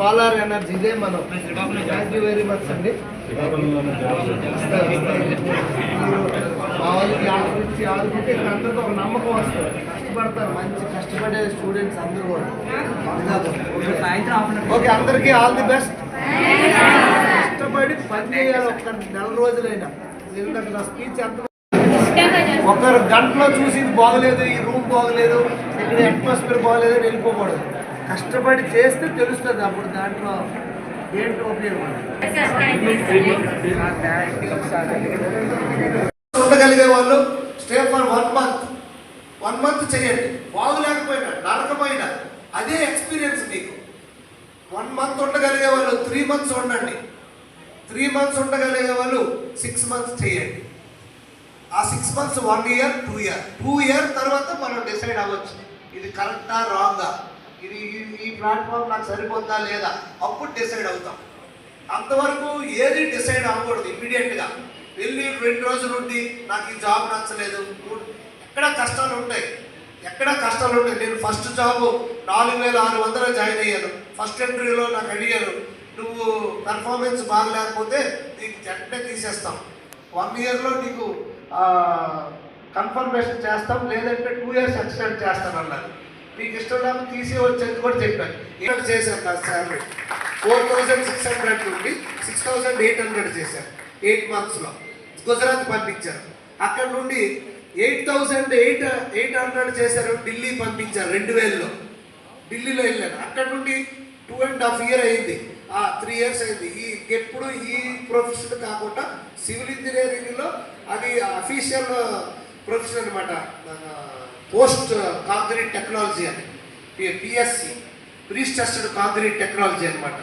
Solar energy ఇదే మనం thank you very much అండి. మా వాళ్ళకి ఆడుకుంటే ఇక్కడ అందరితో ఒక నమ్మకం వస్తుంది. కష్టపడతారు మంచి కష్టపడే స్టూడెంట్స్ అందరూ కూడా. ఓకే అందరికీ ఆల్ ది బెస్ట్. కష్టపడి పని చేయాలి ఒక్క నెల రోజులైనా. ఇందాక నా స్పీచ్ ఎంత ఒకరు గంటలో చూసి ఇది బాగలేదు ఈ రూమ్ బాగలేదు ఇక్కడ అట్మాస్ఫియర్ బాగలేదు అని వెళ్ళిపోకూడదు. కష్టపడి చేస్తే తెలుస్తుంది అప్పుడు దాంట్లో ఏంటి ఉపయోగం ఉండగలిగే వాళ్ళు stay for one month. One month చేయండి. బాగులేకపోయినా నరకపోయినా అదే ఎక్స్పీరియన్స్ మీకు. వన్ మంత్ ఉండగలిగే వాళ్ళు త్రీ మంత్స్ ఉండండి. త్రీ మంత్స్ ఉండగలిగే వాళ్ళు సిక్స్ మంత్స్ చేయండి. ఆ six months one year two year. Two year తర్వాత మనం డిసైడ్ అవ్వచ్చు. ఇది కరెక్టా రాంగా? ఇది ఈ- ప్లాట్ఫామ్ నాకు సరిపోతుందా లేదా? అప్పుడు డిసైడ్ అవుతాం. అంతవరకు ఏది డిసైడ్ అవ్వకూడదు ఇమ్మీడియట్గా వెళ్ళి రెండు రోజులు ఉండి నాకు ఈ జాబ్ నచ్చలేదు. ఎక్కడ కష్టాలు ఉంటాయి? ఎక్కడ కష్టాలు ఉంటాయి? నేను ఫస్ట్ జాబ్ నాలుగు వేల ఆరు వందలు జాయిన్ అయ్యాను. ఫస్ట్ ఇంటర్వ్యూలో నాకు అడిగారు నువ్వు పెర్ఫార్మెన్స్ బాగలేకపోతే నీకు వెంటనే తీసేస్తాం. వన్ ఇయర్లో నీకు కన్ఫర్మేషన్ చేస్తాం. లేదంటే టూ ఇయర్స్ ఎక్స్టెండ్ చేస్తాను అన్నారు మీకు ఇష్టం లేకపోతే తీసి వచ్చేది కూడా చెప్పాను. ఇక్కడ చేశాను నా salary four thousand six hundred నుండి సిక్స్ థౌజండ్ ఎయిట్ హండ్రెడ్ చేశాను ఎయిట్ మంత్స్లో గుజరాత్ పంపించారు. అక్కడ నుండి eight thousand eight eight hundred చేశారు ఢిల్లీ పంపించారు రెండు వేలలో. ఢిల్లీలో వెళ్ళాను. అక్కడ నుండి టూ అండ్ హాఫ్ ఇయర్ అయింది. త్రీ ఇయర్స్ అయింది. ఈ ఎప్పుడు ఈ ప్రొఫెషన్ కాకుండా సివిల్ ఇంజనీరింగ్లో అది అఫీషియల్ ప్రొఫెషన్ అనమాట పోస్ట్ కాంక్రీట్ టెక్నాలజీ అని. పిఎస్సి ప్రీస్టెస్టెడ్ కాంక్రీట్ టెక్నాలజీ అనమాట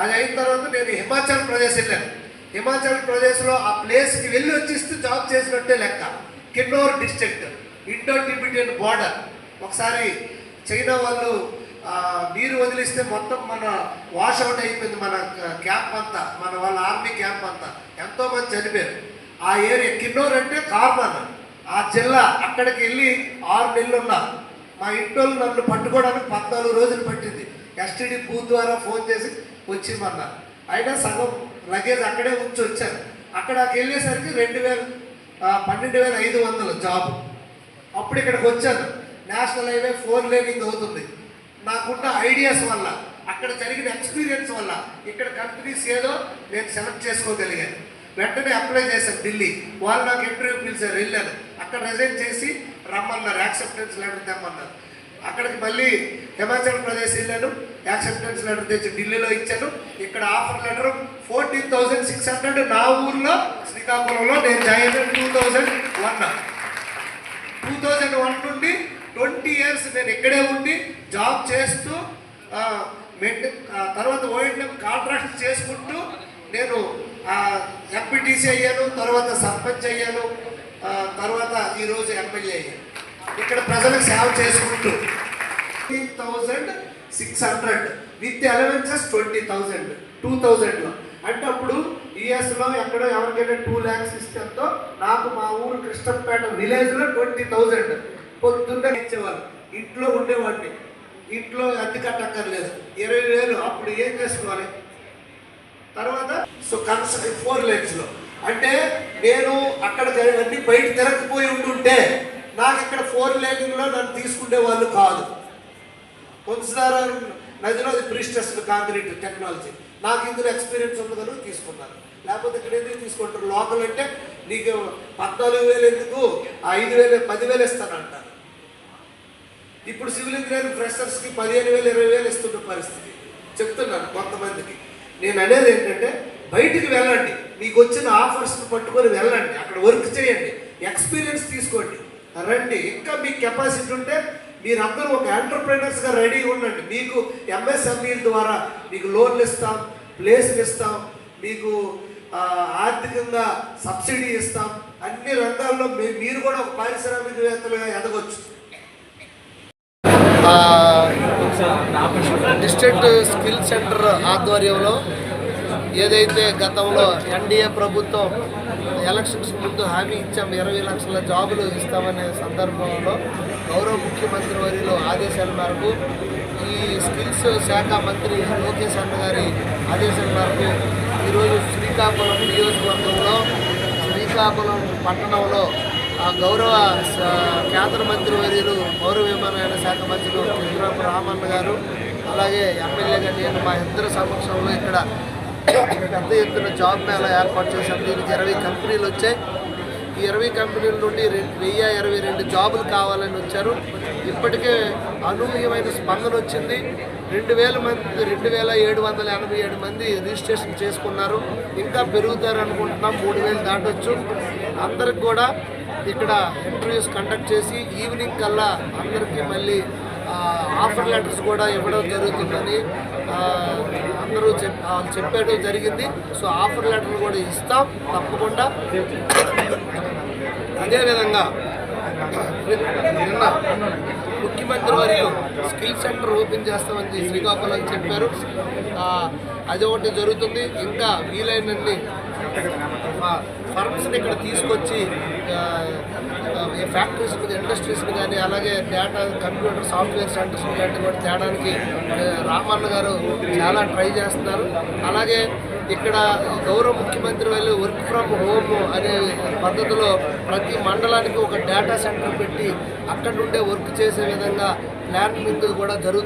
అది అయిన తర్వాత నేను హిమాచల్ ప్రదేశ్ వెళ్ళాను. హిమాచల్ ప్రదేశ్లో ఆ ప్లేస్కి వెళ్ళి వచ్చేస్తే జాబ్ చేసినట్టే లెక్క. Kinnaur district Indo Tibetan border. ఒకసారి చైనా వాళ్ళు నీరు వదిలిస్తే మొత్తం మన వాష్ అవుట్ అయిపోయింది మన క్యాంప్ అంతా మన వాళ్ళ ఆర్మీ క్యాంప్ అంతా. ఎంతోమంది చనిపోయారు. ఆ ఏరియా కిన్నోర్ అంటే కార్నర్. ఆ జిల్లా అక్కడికి వెళ్ళి ఆరు నెలలు మా ఇంటోళ్ళు నన్ను పట్టుకోవడానికి పద్నాలుగు రోజులు పట్టింది. ఎస్టీడీ బూత్ ద్వారా ఫోన్ చేసి వచ్చిమన్నారు అయినా సగం లగేజ్ అక్కడే ఉంచి వచ్చాను అక్కడికి వెళ్ళేసరికి రెండు వేల పన్నెండు వేల ఐదు వందలు జాబ్. అప్పుడు ఇక్కడికి వచ్చాను. నేషనల్ హైవే ఫోర్ లేనింగ్ అవుతుంది. నాకున్న ఐడియాస్ వల్ల అక్కడ జరిగిన ఎక్స్పీరియన్స్ వల్ల ఇక్కడ కంపెనీస్ ఏదో నేను సెలెక్ట్ చేసుకోగలిగాను. వెంటనే అప్లై చేశాను ఢిల్లీ. వాళ్ళు నాకు ఇంటర్వ్యూ పిలిచారు వెళ్ళాను. అక్కడ రిజైన్ చేసి రమ్మన్నారు యాక్సెప్టెన్స్ లెటర్ తెమ్మన్నారు. అక్కడికి మళ్ళీ హిమాచల్ ప్రదేశ్ వెళ్ళాను యాక్సెప్టెన్స్ లెటర్ తెచ్చి ఢిల్లీలో ఇచ్చాను. ఇక్కడ offer letter fourteen thousand six hundred నా ఊర్లో శ్రీకాకుళంలో నేను join two thousand one two thousand one నుండి ట్వంటీ ఇయర్స్ నేను ఇక్కడే ఉండి జాబ్ చేస్తూ ఆ, మెయింటైన్ ఆ, తర్వాత ఓఎన్ఎం కాంట్రాక్ట్ చేసుకుంటూ నేను ఎంపీటీసీ అయ్యాను తర్వాత సర్పంచ్ అయ్యాను. తర్వాత ఈరోజు ఎమ్మెల్యే అయ్యాను ఇక్కడ ప్రజలకు సేవ చేసుకుంటూ fifteen thousand six hundred with allowances twenty thousand two థౌజండ్లో అంటే అప్పుడు యుఎస్లో ఎక్కడో ఎవరికైనా టూ ల్యాక్స్ ఇస్తేంతో నాకు మా ఊరు కృష్ణపేట విలేజ్లో ట్వంటీ థౌజండ్ పొద్దున్నే ఇచ్చేవాళ్ళు. ఇంట్లో ఉండేవాడిని. ఇంట్లో అద్దె కట్టక్కర్లేదు. ఇరవై వేలు అప్పుడు ఏం చేసుకోవాలి? తర్వాత సో కన్స ఫోర్ ల్యాక్స్లో అంటే నేను అక్కడ అన్ని బయట తిరగకపోయి ఉంటుంటే నాకు ఇక్కడ ఫోర్ లేనింగ్లో నన్ను తీసుకునే వాళ్ళు కాదు. కొంచెసారి నదిలో అది ప్రిస్టెస్ కాంక్రీట్ టెక్నాలజీ. నాకు ఇందులో ఎక్స్పీరియన్స్ ఉంది కనుక తీసుకున్నాను లేకపోతే ఇక్కడ ఎందుకు తీసుకుంటారు? లోకల్ అంటే నీకు పద్నాలుగు వేలు ఎందుకు? ఐదు వేలు పదివేలు ఇస్తానంటారు. ఇప్పుడు సివిల్ ఇంజనీరింగ్ ఫ్రెషర్స్కి పదిహేను వేలు ఇరవై వేలు ఇస్తున్న పరిస్థితి. చెప్తున్నాను కొంతమందికి. నేను అనేది ఏంటంటే బయటికి వెళ్ళండి. మీకు వచ్చిన ఆఫర్స్ని పట్టుకొని వెళ్ళండి. అక్కడ వర్క్ చేయండి. ఎక్స్పీరియన్స్ తీసుకోండి. రండి. ఇంకా మీకు కెపాసిటీ ఉంటే మీరందరూ ఒక ఎంటర్ప్రైనర్స్గా రెడీ ఉండండి. మీకు ఎంఎస్ఎంఈల ద్వారా మీకు లోన్లు ఇస్తాం ప్లేస్లు ఇస్తాం మీకు ఆర్థికంగా సబ్సిడీ ఇస్తాం. అన్ని రంగాల్లో మీరు కూడా ఒక పారిశ్రామికవేత్తలుగా ఎదగొచ్చు. డిస్ట్రిక్ట్ స్కిల్ సెంటర్ ఆధ్వర్యంలో ఏదైతే గతంలో ఎన్డీఏ ప్రభుత్వం ఎలక్షన్స్ ముందు హామీ ఇచ్చాం ఇరవై లక్షల జాబులు ఇస్తామనే సందర్భంలో గౌరవ ముఖ్యమంత్రి వర్యులు ఆదేశాల మేరకు ఈ స్కిల్స్ శాఖ మంత్రి లోకేష్ అన్న గారి ఆదేశాల మేరకు ఈరోజు శ్రీకాకుళం నియోజకవర్గంలో శ్రీకాకుళం పట్టణంలో ఆ గౌరవ కేంద్ర మంత్రి వర్యులు పౌర విమానయాన శాఖ మంత్రులు చంద్రబాబు రామన్న గారు అలాగే ఎమ్మెల్యేగా నేను మా ఇద్దరు సమక్షంలో ఇక్కడ పెద్ద ఎత్తున జాబ్ మేళ ఏర్పాటు చేశాం దీనికి ఇరవై కంపెనీలు వచ్చాయి. ఈ ఇరవై కంపెనీల నుండి రెండు వెయ్యి ఇరవై రెండు జాబులు కావాలని వచ్చారు. ఇప్పటికే అనూహ్యమైన స్పందన వచ్చింది. రెండు వేల మంది రెండు వేల ఏడు వందల ఎనభై ఏడు మంది రిజిస్ట్రేషన్ చేసుకున్నారు. ఇంకా పెరుగుతారు అనుకుంటున్నాం. మూడు వేలు దాటొచ్చు. అందరికి కూడా ఇక్కడ ఇంటర్వ్యూస్ కండక్ట్ చేసి ఈవినింగ్ కల్లా అందరికీ మళ్ళీ ఆఫర్ లెటర్స్ కూడా ఇవ్వడం జరుగుతుందని అందరూ చెప్ ఆ, జరిగింది. సో ఆఫర్ లెటర్లు కూడా ఇస్తాం. తప్పకుండా. అదేవిధంగా నిన్న ముఖ్యమంత్రి వారు స్కిల్ సెంటర్ ఓపెన్ చేస్తామని శ్రీకాకుళం చెప్పారు. అది ఒకటి జరుగుతుంది. ఇంకా వీలైనన్ని ఫర్మ్స్ని ఇక్కడ తీసుకొచ్చి ఆ, ఆ, ఫ్యాక్టరీస్ ఇండస్ట్రీస్ని కానీ అలాగే డేటా కంప్యూటర్ సాఫ్ట్వేర్ సెంటర్స్ లాంటివి కూడా తేడానికి రామన్న గారు చాలా ట్రై చేస్తున్నారు. అలాగే ఇక్కడ గౌరవ ముఖ్యమంత్రి వాళ్ళు వర్క్ ఫ్రమ్ హోమ్ అనే పద్ధతిలో ప్రతి మండలానికి ఒక డేటా సెంటర్ పెట్టి అక్కడ నుండే వర్క్ చేసే విధంగా ప్లాన్ ప్లానింగ్ కూడా జరుగుతుంది